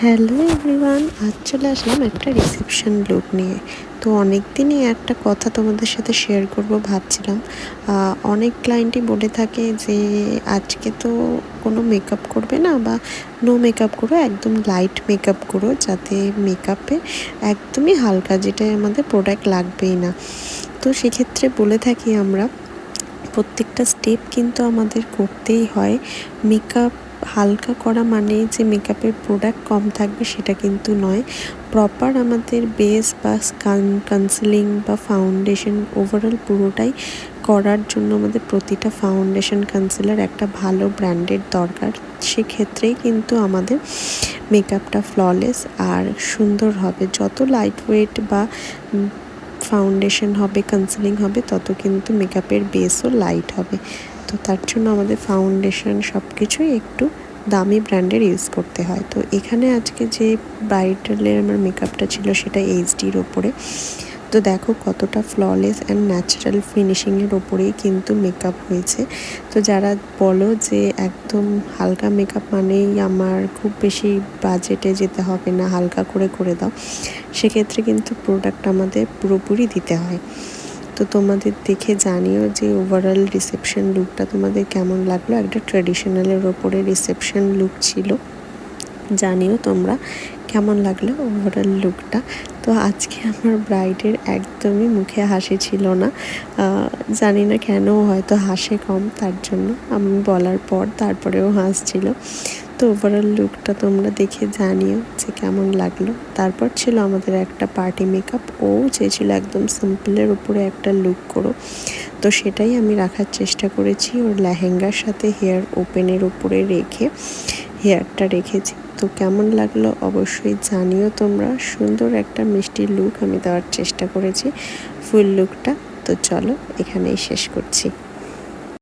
Hello everyone, আজ চলে আসলাম একটা রিসেপশন লুক নিয়ে। তো অনেক দিনই একটা কথা তোমাদের সাথে শেয়ার করব ভাবছিলাম। অনেক ক্লায়েন্টই বলে থাকে যে, আজকে তো কোনো মেকআপ করবে না বা নো মেকআপ করো, একদম লাইট মেকআপ করো যাতে মেকআপে একদমই হালকা যেটাই আমাদের প্রোডাক্ট লাগবেই না। তো সেক্ষেত্রে বলে থাকি আমরা, প্রত্যেকটা স্টেপ কিন্তু আমাদের করতেই হয়। মেকআপ হালকা করা মানে যে মেকআপের প্রোডাক্ট কম থাকবে সেটা কিন্তু নয়। প্রপার আমাদের বেস বা স্কান কনসিলিং বা ফাউন্ডেশন ওভারঅল পুরোটাই করার জন্য আমাদের প্রতিটা ফাউন্ডেশন কনসিলার একটা ভালো ব্র্যান্ডের দরকার। সেক্ষেত্রেই কিন্তু আমাদের মেকআপটা ফ্ললেস আর সুন্দর হবে। যত লাইট ওয়েট বা ফাউন্ডেশন হবে কনসিলিং হবে, তত কিন্তু মেকআপের বেসও লাইট হবে। তো তার জন্য আমাদের ফাউন্ডেশন সব কিছুই একটু দামি ব্র্যান্ডের ইউজ করতে হয়। তো এখানে আজকে যে ব্রাইডালের আমার মেকআপটা ছিল সেটা এইচডির ওপরে। তো দেখো কতটা ফ্ললেস অ্যান্ড ন্যাচারাল ফিনিশিংয়ের ওপরেই কিন্তু মেকআপ হয়েছে। তো যারা বলো যে একদম হালকা মেকআপ মানেই আমার খুব বেশি বাজেটে যেতে হবে না, হালকা করে করে দাও, সেক্ষেত্রে কিন্তু প্রোডাক্ট আমাদের পুরোপুরি দিতে হয়। তো তোমাদের দেখে জানিও যে ওভারঅল রিসেপশন লুকটা তোমাদের কেমন লাগল একটা ট্র্যাডিশনালের ওপরে রিসেপশন লুক ছিল। জানিও তোমরা কেমন লাগল ওভারঅল লুকটা তো আজকে আমার ব্রাইডের একদমই মুখে হাসি ছিল না। জানি না কেন হয়তো হাসে কম, তার জন্য আমি বলার পর তারপরেও হাসছিল। তো ওভারঅল লুকটা তোমরা দেখে জানিও যে কেমন লাগল। তারপর ছিল আমাদের একটা পার্টি মেকআপ ও চেয়েছিল একদম সিম্পলের উপরে একটা লুক করো। তো সেটাই আমি রাখার চেষ্টা করেছি। ওর লেহেঙ্গার সাথে হেয়ার ওপেনের উপরে রেখে হেয়ারটা রেখেছি। তো কেমন লাগল অবশ্যই জানিও তোমরা। সুন্দর একটা মিষ্টি লুক আমি দেওয়ার চেষ্টা করেছি। ফুল লুকটা তো চলো এখানেই শেষ করছি।